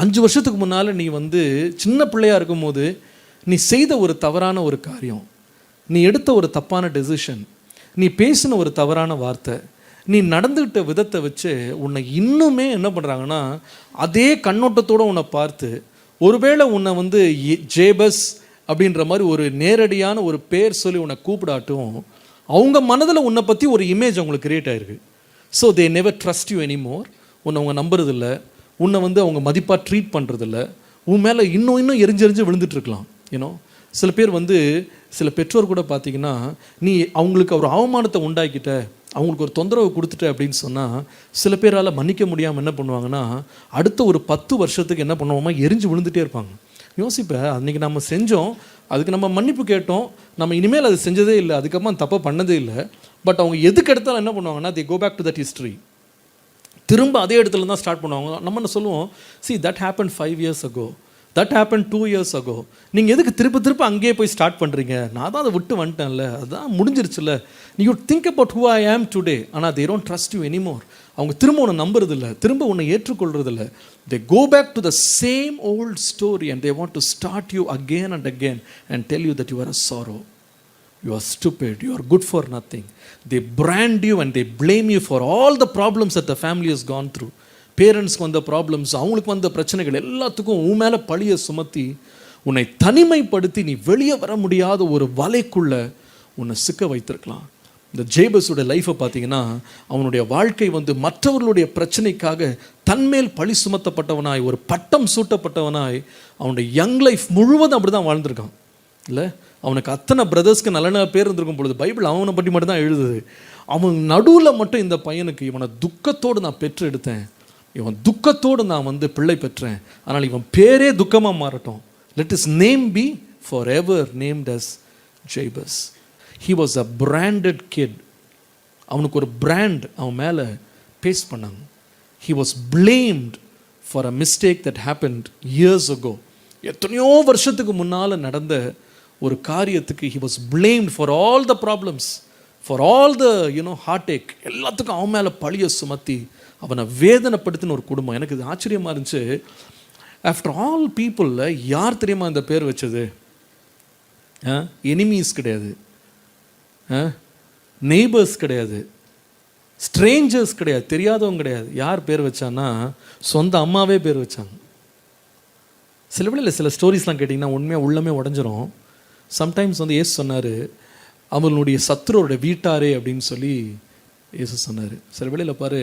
அஞ்சு வருஷத்துக்கு முன்னால் நீ வந்து சின்ன பிள்ளையாக இருக்கும்போது நீ செய்த ஒரு தவறான ஒரு காரியம் நீ எடுத்த ஒரு தப்பான டெசிஷன் நீ பேசின ஒரு தவறான வார்த்தை நீ நடந்துக்கிட்ட விதத்தை வச்சு உன்னை இன்னுமே என்ன பண்ணுறாங்கன்னா அதே கண்ணோட்டத்தோடு உன்னை பார்த்து ஒருவேளை உன்னை வந்து ஜேபஸ் அப்படின்ற மாதிரி ஒரு நேரடியான ஒரு பேர் சொல்லி உன்னை கூப்பிடாட்டும் அவங்க மனதில் உன்னை பற்றி ஒரு இமேஜ் அவங்களுக்கு கிரியேட் ஆயிருக்கு. So they never trust you anymore உன்னை அவங்க நம்புறதில்ல. உன்னை வந்து அவங்க மதிப்பாக ட்ரீட் பண்ணுறதில்ல உன் மேலே இன்னும் இன்னும் எரிஞ்சு எரிஞ்சு விழுந்துட்டு இருக்கலாம் ஏன்னோ சில பேர் வந்து சில பெற்றோர் கூட பார்த்தீங்கன்னா நீ அவங்களுக்கு ஒரு அவமானத்தை உண்டாக்கிட்ட அவங்களுக்கு ஒரு தொந்தரவு கொடுத்துட்ட அப்படின்னு சொன்னால் சில பேரால் மன்னிக்க முடியாமல் என்ன பண்ணுவாங்கன்னா அடுத்த ஒரு பத்து வருஷத்துக்கு என்ன பண்ணுவோமா எரிஞ்சு விழுந்துட்டே இருப்பாங்க. யோசிப்பேன் அன்றைக்கி நம்ம செஞ்சோம் அதுக்கு நம்ம மன்னிப்பு கேட்டோம் நம்ம இனிமேல் அது செஞ்சதே இல்லை அதுக்கப்புறம் தப்பாக பண்ணதே இல்லை. பட் அவங்க எதுக்கு எடுத்தாலும் என்ன பண்ணுவாங்கன்னா they go back to that history திரும்ப அதே இடத்துல தான் ஸ்டார்ட் பண்ணுவாங்க. நம்ம என்ன சொல்லுவோம்? See that happen five years ago that happen two years ago நீங்கள் எதுக்கு திரும்ப திருப்ப அங்கேயே போய் ஸ்டார்ட் பண்ணுறீங்க நான் தான் அதை விட்டு வந்துட்டேன்ல. அதுதான் முடிஞ்சிருச்சுல்ல you think about who I am today ஆனால் they don't trust you anymore அவங்க திரும்ப உன்னை நம்புறதில்ல. திரும்ப உன்னை ஏற்றுக்கொள்றதில்ல. They go back to the same old story and they want to start you again and again and tell you that you are a sorrow you are stupid you are good for nothing they brand you and they blame you for all the problems at the family is gone through பேரண்ட்ஸ்க்கு வந்த problems அவங்களுக்கு வந்த பிரச்சனைகள் எல்லாத்துக்கும் உன் மேலே பழியை சுமத்தி உன்னை தனிமைப்படுத்தி நீ வெளியே வர முடியாத ஒரு வலைக்குள்ளே உன்னை சிக்க வைத்திருக்கலாம். இந்த ஜேபஸோட லைஃப்பை பார்த்தீங்கன்னா அவனுடைய வாழ்க்கை வந்து மற்றவர்களுடைய பிரச்சனைக்காக தன்மேல் பழி சுமத்தப்பட்டவனாய் ஒரு பட்டம் சூட்டப்பட்டவனாய் அவனுடைய யங் லைஃப் முழுவதும் அப்படி தான் வாழ்ந்திருக்கான். இல்லை? அவனுக்கு அத்தனை பிரதர்ஸ்க்கு நல்ல நல்ல பேர் இருந்திருக்கும் பொழுது பைபிள் அவனை பற்றி மட்டும்தான் எழுதுது. அவன் நடுவில் மட்டும் இந்த பையனுக்கு இவனை துக்கத்தோடு நான் பெற்று எடுத்தேன் இவன் துக்கத்தோடு நான் வந்து பிள்ளை பெற்றேன். ஆனால் இவன் பேரே துக்கமாக மாறட்டும். Let his name be forever named as Jabez he was a branded kid அவனுக்கு ஒரு பிராண்ட் அவன் மேலே பேஸ்ட் பண்ணாங்க. He was blamed for a mistake that happened years ago எத்தனையோ வருஷத்துக்கு முன்னால் நடந்த ஒரு காரியத்துக்கு he was blamed for all the problems for all the you know heartache எல்லாத்துக்கும் அவன் மேலே பழிய சுமத்தி அவனை வேதனைப்படுத்தின ஒரு குடும்பம். எனக்கு இது ஆச்சரியமாக இருந்துச்சு. ஆஃப்டர் ஆல் பீப்புளில் யார் தெரியுமா இந்த பேர் வச்சது? எனிமீஸ் கிடையாது. நெய்பர்ஸ் கிடையாது. ஸ்ட்ரேஞ்சர்ஸ் கிடையாது. தெரியாதவங்க கிடையாது. யார் பேர் வச்சான்னா சொந்த அம்மாவே பேர் வச்சாங்க. சில வேளையில் சில ஸ்டோரிஸ்லாம் கேட்டிங்கன்னா உண்மையாக உள்ளமே உடஞ்சிரும். சம்டைம்ஸ் வந்து ஏசு சொன்னார் அவனுடைய சத்துருவோட வீட்டாரே அப்படின்னு சொல்லி ஏசு சொன்னார். சில வேளையில் பாரு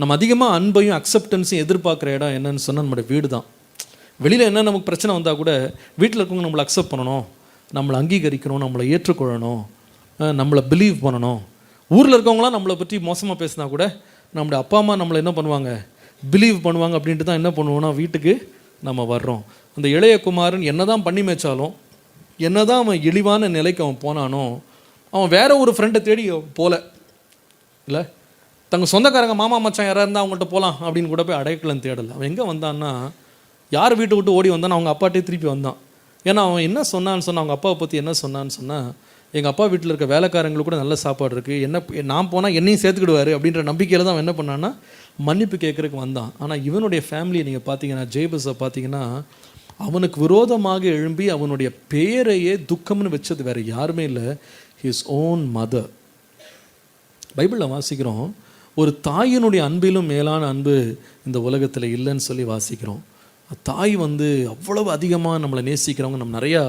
நம்ம அதிகமாக அன்பையும் அக்செப்டன்ஸையும் எதிர்பார்க்குற இடம் என்னன்னு சொன்னால் நம்மளோட வீடு தான் வெளியில் என்ன நமக்கு பிரச்சனை வந்தால் கூட வீட்டில் இருக்கவங்க நம்மளை அக்செப்ட் பண்ணணும் நம்மளை அங்கீகரிக்கணும் நம்மளை ஏற்றுக்கொள்ளணும் நம்மளை பிலீவ் பண்ணணும். ஊரில் இருக்கவங்களாம் நம்மளை பற்றி மோசமாக பேசினா கூட நம்மளுடைய அப்பா அம்மா நம்மளை என்ன பண்ணுவாங்க? பிலீவ் பண்ணுவாங்க அப்படின்ட்டு தான் என்ன பண்ணுவோன்னா வீட்டுக்கு நம்ம வர்றோம். அந்த இளைய குமாரன் என்ன தான் பண்ணி மேய்ச்சாலும் என்ன தான் அவன் இழிவான நிலைக்கு அவன் போனானோ அவன் வேற ஒரு ஃப்ரெண்டை தேடி போல. இல்லை? தங்க சொந்தக்காரங்க மாமா மச்சான் யாராக இருந்தால் அவங்கள்ட்ட போகலாம் அப்படின்னு கூட போய் அடைக்கலன்னு தேடல. அவன் எங்கே வந்தான்னா யார் வீட்டை விட்டு ஓடி வந்தானோ அவங்க அப்பாட்டே திருப்பி வந்தான். ஏன்னா அவன் என்ன சொன்னான்னு சொன்னால் அவங்க அப்பாவை பற்றி என்ன சொன்னான்னு சொன்னால் எங்கள் அப்பா வீட்டில் இருக்க வேலைக்காரங்களுக்கு கூட நல்ல சாப்பாடு இருக்குது என்ன நான் போனால் என்னையும் சேர்த்துக்கிடுவார் அப்படின்ற நம்பிக்கையில் தான் அவன் என்ன பண்ணான்னா மன்னிப்பு கேட்குறக்கு வந்தான். ஆனால் இவனுடைய ஃபேமிலியை நீங்கள் பார்த்தீங்கன்னா ஜெய்பஸை பார்த்தீங்கன்னா அவனுக்கு விரோதமாக எழும்பி அவனுடைய பேரையே துக்கம்னு வச்சது வேற யாருமே இல்லை. ஹிஸ் ஓன் மதர் பைபிளில் வாசிக்கிறோம் ஒரு தாயினுடைய அன்பிலும் மேலான அன்பு இந்த உலகத்தில் இல்லைன்னு சொல்லி வாசிக்கிறோம். தாய் வந்து அவ்வளவு அதிகமாக நம்மளை நேசிக்கிறவங்க நம்ம நிறையா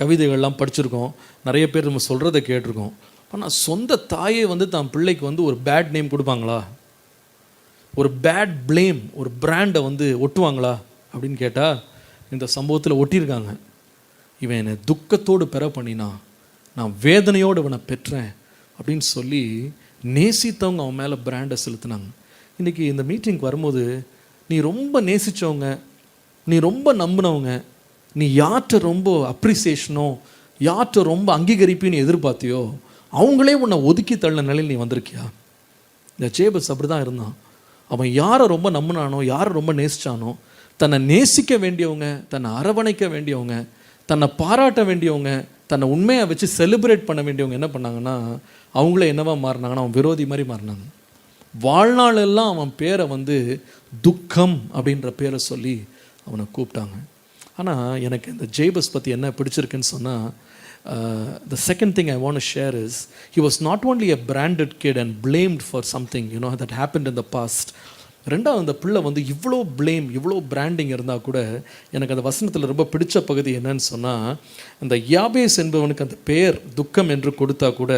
கவிதைகள்லாம் படிச்சிருக்கோம் நிறைய பேர் நம்ம சொல்கிறத கேட்டிருக்கோம். ஆனால் சொந்த தாயே வந்து தான் பிள்ளைக்கு வந்து ஒரு பேட் நேம் கொடுப்பாங்களா? ஒரு பேட் ப்ளேம் ஒரு பிராண்டை வந்து ஒட்டுவாங்களா? அப்படின்னு கேட்டால் இந்த சம்பவத்தில் ஒட்டியிருக்காங்க. இவன் என்னை துக்கத்தோடு பெற பண்ணினா நான் வேதனையோடு இவனை பெற்றேன் அப்படின்னு சொல்லி நேசித்தவங்க அவன் மேலே பிராண்டை செலுத்தினாங்க. இன்றைக்கி இந்த மீட்டிங்க்கு வரும்போது நீ ரொம்ப நேசித்தவங்க நீ ரொம்ப நம்பினவங்க நீ யார்கிட்ட ரொம்ப அப்ரிசியேஷனோ யார்கிட்ட ரொம்ப அங்கீகரிப்பின்னு எதிர்பார்த்தியோ அவங்களே உன்னை ஒதுக்கி தள்ள நிலையில் நீ வந்திருக்கியா? இந்த ஜேபஸ் அப்படி தான் இருந்தான். அவன் யாரை ரொம்ப நம்பினானோ யாரை ரொம்ப நேசித்தானோ தன்னை நேசிக்க வேண்டியவங்க தன்னை அரவணைக்க வேண்டியவங்க தன்னை பாராட்ட வேண்டியவங்க தன்னை உண்மையை வச்சு செலிப்ரேட் பண்ண வேண்டியவங்க என்ன பண்ணாங்கன்னா அவங்களே என்னவா மாறினாங்கன்னா அவன் விரோதி மாதிரி மாறினாங்க. வாழ்நாள் எல்லாம் அவன் பேரை வந்து துக்கம் அப்படின்ற பேரை சொல்லி அவனை கூப்பிட்டாங்க. ஆனால் எனக்கு இந்த ஜெய்பஸ் பற்றி என்ன பிடிச்சிருக்குன்னு சொன்னால் the second thing I want share is he was not only a branded kid and blamed for something you know that happen in the past ரெண்டாவது அந்த பிள்ளை வந்து இவ்வளோ ப்ளேம் இவ்வளோ பிராண்டிங் இருந்தால் கூட எனக்கு அந்த வசனத்தில் ரொம்ப பிடிச்ச பகுதி என்னன்னு சொன்னால் அந்த யாபேஸ் என்பவனுக்கு அந்த பெயர் துக்கம் என்று கொடுத்தா கூட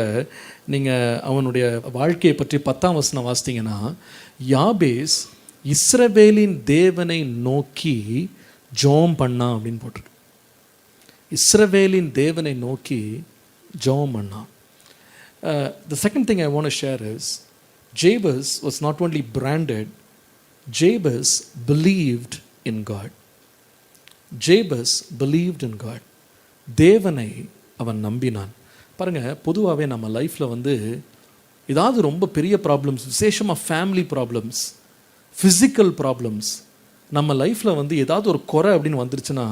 நீங்கள் அவனுடைய வாழ்க்கையை பற்றி பத்தாம் வசனம் வாசித்தீங்கன்னா யாபேஸ் இஸ்ரவேலின் தேவனை நோக்கி ஜோம் பண்ணான் அப்படின்னு போட்டிருக்கு. இஸ்ரவேலின் தேவனை நோக்கி ஜோம் பண்ணான் the second thing I want share is Jabez was not only branded Jabez believed in God Jabez believed in God தேவனை அவன் நம்பினான். பாருங்கள் பொதுவாகவே நம்ம லைஃப்பில் வந்து ஏதாவது ரொம்ப பெரிய ப்ராப்ளம்ஸ் விசேஷமாக ஃபேமிலி ப்ராப்ளம்ஸ் ஃபிசிக்கல் ப்ராப்ளம்ஸ் நம்ம லைஃப்பில் வந்து ஏதாவது ஒரு குறை அப்படின்னு வந்துருச்சுன்னா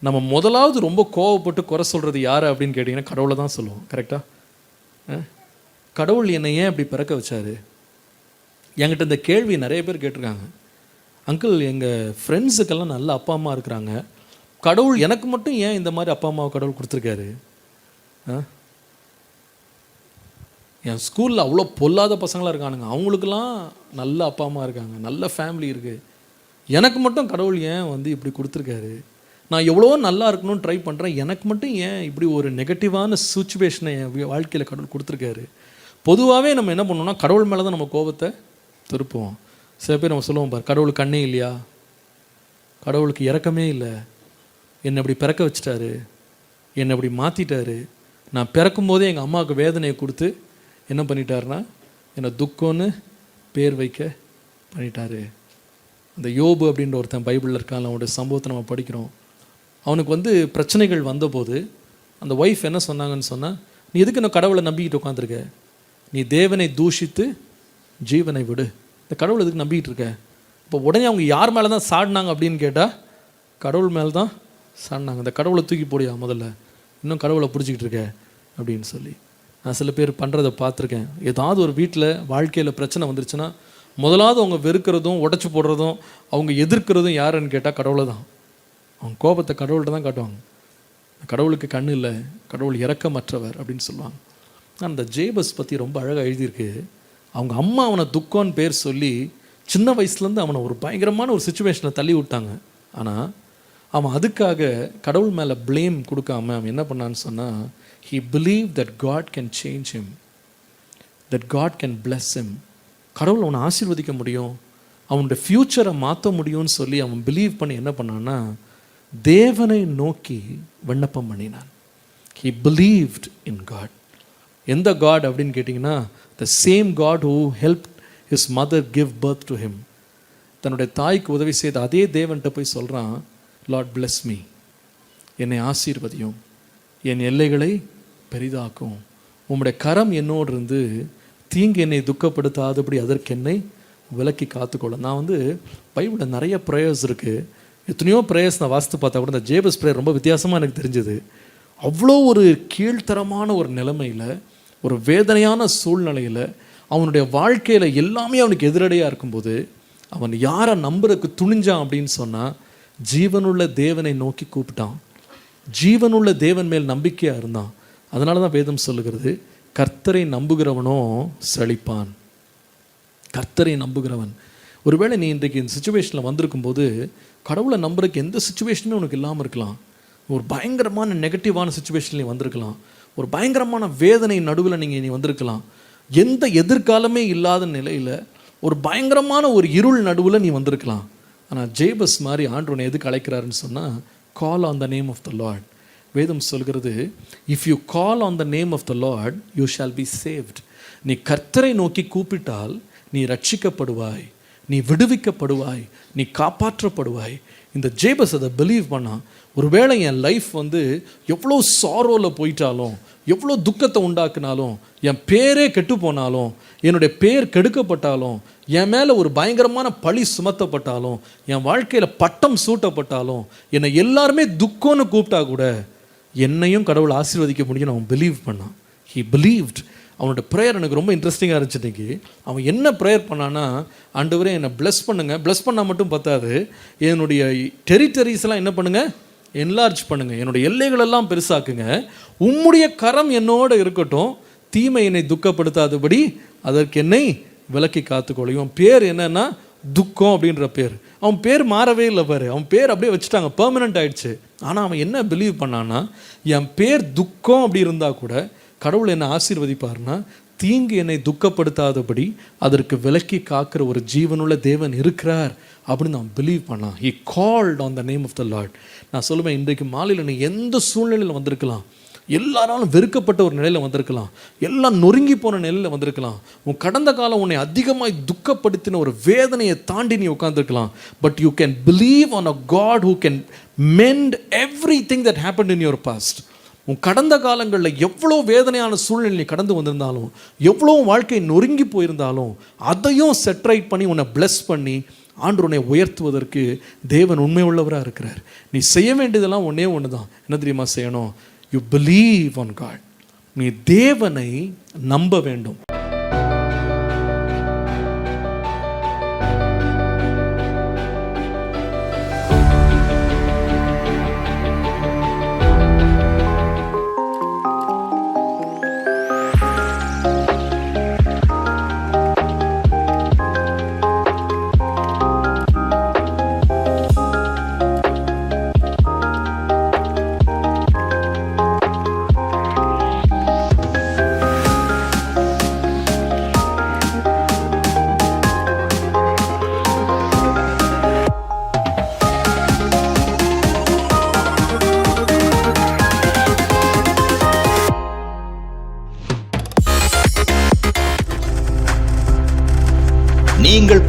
நம்ம முதலாவது ரொம்ப கோவப்பட்டு குறை சொல்கிறது யார் அப்படின்னு கேட்டிங்கன்னா கடவுளை தான் சொல்லுவோம் கரெக்டாக கடவுள் என்னை ஏன் அப்படி பிறக்க வச்சாரு? என்கிட்ட இந்த கேள்வி நிறைய பேர் கேட்டிருக்காங்க. அங்கிள் எங்கள் ஃப்ரெண்ட்ஸுக்கெல்லாம் நல்ல அப்பா அம்மா இருக்கிறாங்க. கடவுள் எனக்கு மட்டும் ஏன் இந்த மாதிரி அப்பா அம்மாவை கடவுள் கொடுத்துருக்காரு? ஆ? என் ஸ்கூலில் அவ்வளோ பொல்லாத பசங்களாக இருக்கானுங்க. அவங்களுக்கெல்லாம் நல்ல அப்பா அம்மா இருக்காங்க. நல்ல ஃபேமிலி இருக்குது எனக்கு மட்டும் கடவுள் ஏன் வந்து இப்படி கொடுத்துருக்காரு? நான் எவ்வளோ நல்லா இருக்கணும்னு ட்ரை பண்ணுறேன் எனக்கு மட்டும் ஏன் இப்படி ஒரு நெகட்டிவான சுச்சுவேஷனை என் வாழ்க்கையில் கடவுள் கொடுத்துருக்காரு? பொதுவாகவே நம்ம என்ன பண்ணோம்னா கடவுள் மேலே தான் நம்ம கோபத்தை திருப்புவோம். சில பேர் நம்ம சொல்லுவோம் பார் கடவுளுக்கு கண்ணே இல்லையா? கடவுளுக்கு இறக்கமே இல்லை. என்னை அப்படி பிறக்க வச்சிட்டாரு. என்னை அப்படி மாற்றிட்டாரு நான் பிறக்கும்போதே எங்கள் அம்மாவுக்கு வேதனையை கொடுத்து என்ன பண்ணிட்டாருன்னா என்னை துக்கம்னு பேர் வைக்க பண்ணிட்டாரு. அந்த யோபு அப்படின்ற ஒருத்தன் பைபிளில் இருக்கான் அவனுடைய சம்பவத்தை நம்ம படிக்கிறோம். அவனுக்கு வந்து பிரச்சனைகள் வந்தபோது அந்த ஒய்ஃப் என்ன சொன்னாங்கன்னு சொன்னால் நீ எதுக்கு நான் கடவுளை நம்பிக்கிட்டு உட்காந்துருக்க நீ தேவனை தூஷித்து ஜீவனை விடு. இந்த கடவுள் எதுக்கு நம்பிக்கிட்டு இருக்க? இப்போ உடனே அவங்க யார் மேலே தான் சாடினாங்க அப்படின்னு கேட்டால் கடவுள் மேலே தான் சாடினாங்க. இந்த கடவுளை தூக்கி போடியா முதல்ல? இன்னும் கடவுளை பிடிச்சிக்கிட்டு இருக்க? அப்படின்னு சொல்லி. நான் சில பேர் பண்ணுறதை பார்த்துருக்கேன். ஏதாவது ஒரு வீட்டில் வாழ்க்கையில் பிரச்சனை வந்துருச்சுன்னா முதலாவது அவங்க வெறுக்கிறதும் உடச்சி போடுறதும் அவங்க எதிர்க்கிறதும் யாருன்னு கேட்டால் கடவுளை தான் அவங்க கோபத்தை கடவுள்கிட்ட தான் காட்டுவாங்க. கடவுளுக்கு கண் இல்லை கடவுள் இறக்கமற்றவர் அப்படின்னு சொல்லுவாங்க. அந்த ஜேபஸ் பற்றி ரொம்ப அழகாக எழுதியிருக்கு. அவங்க அம்மா அவனை துக்கம்னு பேர் சொல்லி சின்ன வயசுலேருந்து அவனை ஒரு பயங்கரமான ஒரு சுச்சுவேஷனை தள்ளி விட்டாங்க. ஆனால் அவன் அதுக்காக கடவுள் மேலே ப்ளேம் கொடுக்காம அவன் என்ன பண்ணான்னு சொன்னால் he believe that God can change him that God can bless him கடவுள் அவனை ஆசீர்வதிக்க முடியும் அவனுடைய ஃப்யூச்சரை மாற்ற முடியும்னு சொல்லி அவன் பிலீவ் பண்ணி என்ன பண்ணான்னா தேவனை நோக்கி விண்ணப்பம் பண்ணினான். ஹி பிலீவ்ட் இன் காட் எந்த காட் அப்படின்னு கேட்டிங்கன்னா the same God who help his mother give birth to him தன்னுடைய தாய்க்கு உதவி செய்த அதே தேவன்கிட்ட போய் சொல்கிறான் லார்ட் பிளஸ் மீ என்னை ஆசீர்வதியும். என் எல்லைகளை பெரிதாக்கும். உம்முடைய கரம் என்னோடு இருந்து தீங்கு என்னை துக்கப்படுத்தாதபடி அதற்கு என்னை விலக்கி காத்துக்கொள்ள நான் வந்து பைபிளில் நிறைய ப்ரேயர்ஸ் இருக்குது எத்தனையோ ப்ரேயர்ஸ் நான் வாசித்து பார்த்தா கூட இந்த ஜேபஸ் ப்ரேயர் ரொம்ப வித்தியாசமாக எனக்கு தெரிஞ்சது. அவ்வளோ ஒரு கீழ்த்தரமான ஒரு நிலைமையில் ஒரு வேதனையான சூழ்நிலையில் அவனுடைய வாழ்க்கையில் எல்லாமே அவனுக்கு எதிரடையாக இருக்கும்போது அவன் யாரை நம்புறதுக்கு துணிஞ்சான் அப்படின்னு சொன்னால் ஜீவனுள்ள தேவனை நோக்கி கூப்பிட்டான். ஜீவனுள்ள தேவன் மேல் நம்பிக்கையாக இருந்தான். அதனால தான் வேதம் சொல்லுகிறது கர்த்தரை நம்புகிறவனோ செழிப்பான் கர்த்தரை நம்புகிறவன். ஒருவேளை நீ இன்றைக்கு இந்த சுச்சுவேஷனில் வந்திருக்கும் போது கடவுளை நம்புறதுக்கு எந்த சுச்சுவேஷனுமே உனக்கு இல்லாமல் இருக்கலாம். ஒரு பயங்கரமான நெகட்டிவான சுச்சுவேஷன்லேயும் வந்திருக்கலாம். ஒரு பயங்கரமான வேதனை நடுவில் நீங்கள் நீ வந்திருக்கலாம். எந்த எதிர்காலமே இல்லாத நிலையில் ஒரு பயங்கரமான ஒரு இருள் நடுவில் நீ வந்திருக்கலாம். ஆனால் ஜேபஸ் மாதிரி ஆண்டவனை எதுக்கு அழைக்கிறாருன்னு சொன்னால் call on the name of the Lord வேதம் சொல்கிறது if you call on the name of the Lord you shall be saved நீ கர்த்தரை நோக்கி கூப்பிட்டால் நீ ரட்சிக்கப்படுவாய் நீ விடுவிக்கப்படுவாய் நீ காப்பாற்றப்படுவாய். இந்த ஜேபஸ் அதை பிலீவ் பண்ணால் ஒருவேளை என் லைஃப் வந்து எவ்வளோ சாரோவில் போயிட்டாலும் எவ்வளோ துக்கத்தை உண்டாக்குனாலும் என் பேரே கெட்டு போனாலும் என்னுடைய பேர் கெடுக்கப்பட்டாலும் என் மேலே ஒரு பயங்கரமான பழி சுமத்தப்பட்டாலும் என் வாழ்க்கையில் பட்டம் சூட்டப்பட்டாலும் என்னை எல்லாருமே துக்கம்னு கூப்பிட்டா கூட என்னையும் கடவுள் ஆசீர்வதிக்க முடியும்னு அவன் பிலீவ் பண்ணான். ஹி பிலீவ்ட் அவனோட ப்ரேயர் எனக்கு ரொம்ப இன்ட்ரெஸ்டிங்காக இருந்துச்சு இன்னைக்கு. அவன் என்ன ப்ரேயர் பண்ணான்னா ஆண்டவரே என்னை ப்ளஸ் பண்ணுங்கள் ப்ளஸ் பண்ணால் மட்டும் பத்தாது. என்னுடைய டெரிட்டரிஸ்லாம் என்ன பண்ணுங்கள் என்லார்ஜ் பண்ணுங்க. என்னுடைய எல்லைகளெல்லாம் பெருசாக்குங்க. உம்முடைய கரம் என்னோட இருக்கட்டும். தீமை என்னை துக்கப்படுத்தாதபடி அதற்கு என்னை விலக்கி காத்துக்கொள்ளும் பேர் என்னன்னா துக்கம் அப்படின்ற பேர். அவன் பேர் மாறவே இல்லை பாரு. அவன் பேர் அப்படியே வச்சுட்டாங்க. பெர்மனெண்ட் ஆயிடுச்சு. ஆனால் அவன் என்ன பிலீவ் பண்ணான்னா என் பேர் துக்கம் அப்படி இருந்தால் கூட கடவுள் என்னை ஆசீர்வதிப்பார்னா தீங்கு என்னை துக்கப்படுத்தாதபடி அதற்கு விலக்கி காக்கிற ஒரு ஜீவனுள்ள தேவன் இருக்கிறார் அப்படின்னு நான் பிலீவ் பண்ணலாம். He called on the name of the Lord நான் சொல்லுவேன் இன்றைக்கு மாலையில் நீ எந்த சூழ்நிலையில் வந்திருக்கலாம்? எல்லாராலும் வெறுக்கப்பட்ட ஒரு நிலையில் வந்திருக்கலாம். எல்லாம் நொறுங்கி போன நிலையில் வந்திருக்கலாம். உன் கடந்த காலம் உன்னை அதிகமாக துக்கப்படுத்தின ஒரு வேதனையை தாண்டி நீ உட்காந்துருக்கலாம் but you can believe on a God who can mend everything that happen in your past உன் கடந்த காலங்களில் எவ்வளோ வேதனையான சூழ்நிலை கடந்து வந்திருந்தாலும் எவ்வளோ வாழ்க்கை நொறுங்கி போயிருந்தாலும் அதையும் செட்ரைட் பண்ணி உன்னை பிளஸ் பண்ணி ஆண்டு உன்னை உயர்த்துவதற்கு தேவன் உண்மை உள்ளவராக இருக்கிறார். நீ செய்ய வேண்டியதெல்லாம் ஒன்றே ஒன்று தான் என்ன தெரியுமா செய்யணும்? யூ பிலீவ் ஆன் காட் நீ தேவனை நம்ப வேண்டும்.